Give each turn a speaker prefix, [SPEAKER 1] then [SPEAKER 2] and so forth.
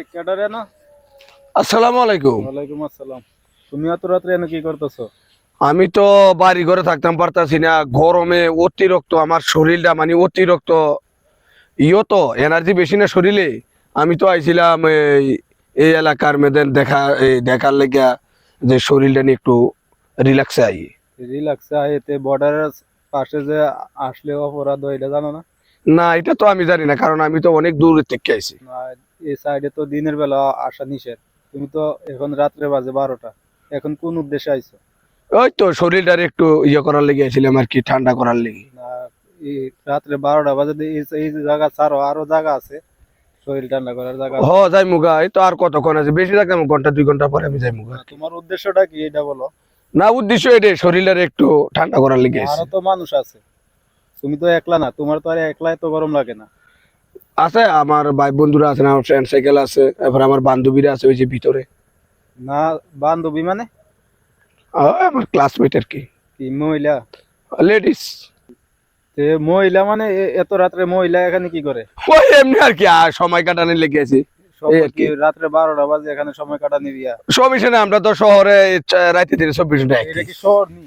[SPEAKER 1] ওই ক্যাডারে না?
[SPEAKER 2] আসসালামু আলাইকুম।
[SPEAKER 1] ওয়ালাইকুম আসসালাম। তুমি এত রাত্রে এনে কি করতেছো?
[SPEAKER 2] আমি তো বাড়ি ঘরে থাকতাম পারতাছি না। গরমে অতিরিক্ত আমার শরীরটা মানে অতিরিক্ত ইও তো এনার্জি বেশি না শরীরে। আমি তো আইছিলাম এই এলাকার মেয়েদের দেখা এই দেখার লেগা যে শরীরটা নিয়ে একটু রিল্যাক্সে আই।
[SPEAKER 1] রিল্যাক্স এতে বর্ডারের পাশে যে আসলে অপরাধ এটা জানো না?
[SPEAKER 2] না এটা তো আমি জানি না কারণ আমি তো অনেক দূর থেকে আইছি।
[SPEAKER 1] এই সাইডে তো দিনের বেলা আসা নিষেধ। তুমি তো এখন রাত্রে বাজে বারোটা। এখন কোন উদ্দেশ্যে আইছো?
[SPEAKER 2] ওই তো শরীরটার একটু ইয়ে করার লেগে আইছিলাম আর কি ঠান্ডা করার লেগে।
[SPEAKER 1] রাত্রে বারোটা বাজে এই জায়গা ছাড়ো আরও জায়গা আছে। শরীর ঠান্ডা করার জায়গা।
[SPEAKER 2] হ যাই মুগা এই তো আর কতক্ষণ আছে? বেশি থাকতাম ঘণ্টা দুই ঘণ্টা পরে আমি যাই মুগা
[SPEAKER 1] তোমার উদ্দেশ্যটা কি এটা বলো?
[SPEAKER 2] না উদ্দেশ্য এটাই শরীরের একটু ঠান্ডা করার লেগে
[SPEAKER 1] আরও তো মানুষ আছে। তুমি তো একলা না তোমার তো আর একলা এত গরম লাগে না।
[SPEAKER 2] আছে আমার ভাই বন্ধুরা আছে আমার ফ্রেন্ড সাইকেল আছে এরপর আমার বান্ধবীরা আছে ওই যে ভিতরে।
[SPEAKER 1] না বান্ধবী মানে?
[SPEAKER 2] আমার ক্লাসমেট আর কি।
[SPEAKER 1] কি মহিলা?
[SPEAKER 2] লেডিস
[SPEAKER 1] তে মহিলা মানে এত রাত্রে মহিলা এখানে কি করে?
[SPEAKER 2] ওই এমনি আর কি সময় কাটানোর লেগে আছি।
[SPEAKER 1] সব। রাত্রে বারোটা বাজে এখানে সময় কাটানি দিয়া
[SPEAKER 2] সব না আমরা তো শহরে রাইতে চব্বিশ ঘণ্টা
[SPEAKER 1] এটা কি শহর নি?